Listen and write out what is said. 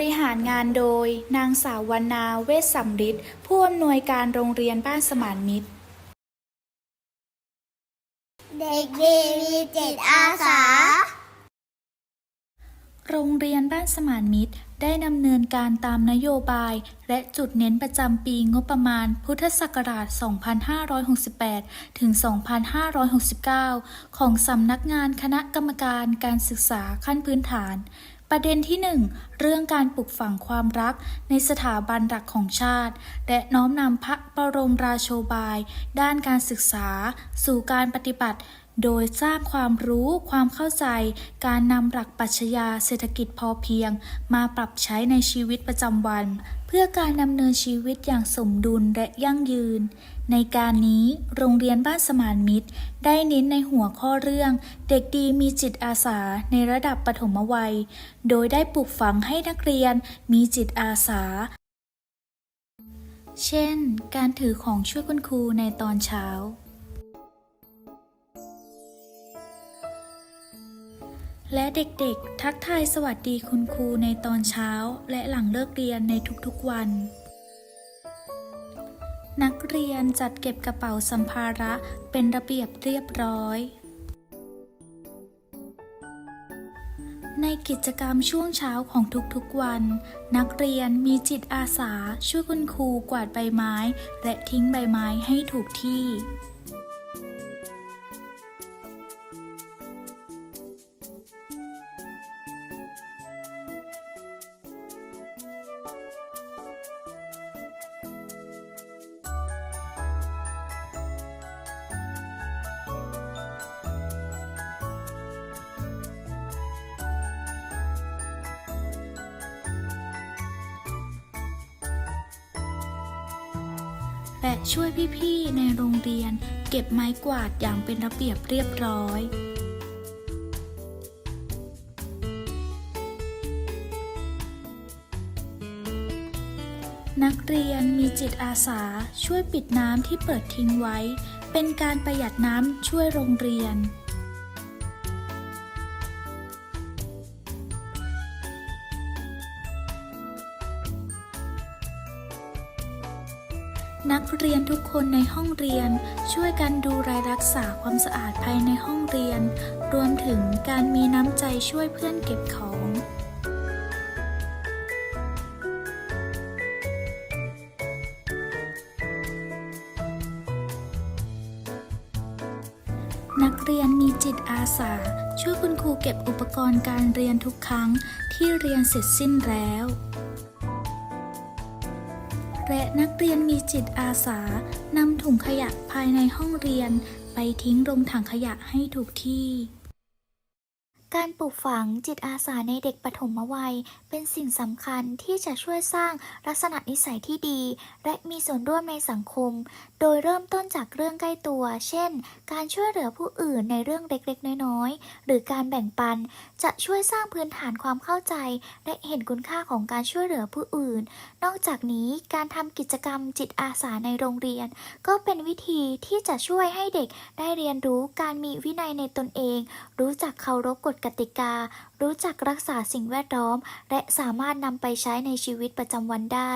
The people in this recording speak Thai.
ริหารงานโดย นางสาววรรณาเวชสัมฤทธิ์ผู้อำนวยการโรงเรียนบ้านสมานมิตร เด็กดีมีจิตอาสา โรงเรียนบ้านสมานมิตรได้ดำเนินการตามนโยบาย และจุดเน้นประจำปีงบประมาณพุทธศักราช 2568 ถึง 2569 ของสำนักงานคณะกรรมการการศึกษาขั้นพื้นฐาน ประเด็นที่ 1 เรื่องการปลูกฝังความรักในสถาบันหลักของชาติ และน้อมนำพระบรมราโชบาย ด้านการศึกษา สู่การปฏิบัติ โดยสร้างความรู้ความเข้าใจ การนำหลักปรัชญาเศรษฐกิจพอเพียง มาปรับใช้ในชีวิตประจำวัน เพื่อการดำเนินชีวิตอย่างสมดุลและยั่งยืน ในการนี้โรงเรียนบ้านสมานมิตร ได้เน้นในหัวข้อเรื่อง เด็กดีมีจิตอาสาในระดับปฐมวัย โดยได้ปลูกฝังให้นักเรียนมีจิตอาสา เช่น การถือของช่วยคุณครูในตอนเช้า และเด็กๆ ทักทายสวัสดีคุณครูในตอนเช้าและหลังเลิกเรียนในทุกๆวัน นักเรียนจัดเก็บกระเป๋าสัมภาระเป็นระเบียบเรียบร้อย ในกิจกรรมช่วงเช้าของทุกๆวัน นักเรียนมีจิตอาสาช่วยคุณครูกวาดใบไม้ และทิ้งใบไม้ให้ถูกที่ และช่วยพี่ๆ ในโรงเรียน เก็บไม้กวาดอย่างเป็นระเบียบเรียบร้อยนักเรียนมีจิตอาสาช่วยปิดน้ำที่เปิดทิ้งไว้ เป็นการประหยัดน้ำช่วยโรงเรียน นักเรียนทุกคนในห้องเรียนช่วยกันดูแลรักษาความสะอาดภายในห้องเรียน รวมถึงการมีน้ำใจช่วยเพื่อนเก็บของนักเรียนมีจิตอาสา ช่วยคุณครูเก็บอุปกรณ์การเรียนทุกครั้งที่เรียนเสร็จสิ้นแล้ว และนักเรียนมีจิตอาสานำถุงขยะภายในห้องเรียน ไปทิ้งลงถังขยะให้ถูกที่ การปลูกฝังจิตอาสาในเด็กปฐมวัย เป็นสิ่งสำคัญที่จะช่วยสร้างลักษณะนิสัยที่ดี และมีส่วนร่วมในสังคม โดยเริ่มต้นจากเรื่องใกล้ตัว เช่น การช่วยเหลือผู้อื่นในเรื่องเล็กๆ น้อยๆ หรือการแบ่งปัน จะช่วยสร้างพื้นฐานความเข้าใจ และเห็นคุณค่าของการช่วยเหลือผู้อื่น นอกจากนี้การทำกิจกรรมจิตอาสาในโรงเรียน ก็เป็นวิธีที่จะช่วยให้เด็กได้เรียนรู้การมีวินัยในตนเอง รู้จักเคารพกฎกติกา รู้จักรักษาสิ่งแวดล้อม และสามารถนำไปใช้ในชีวิตประจำวันได้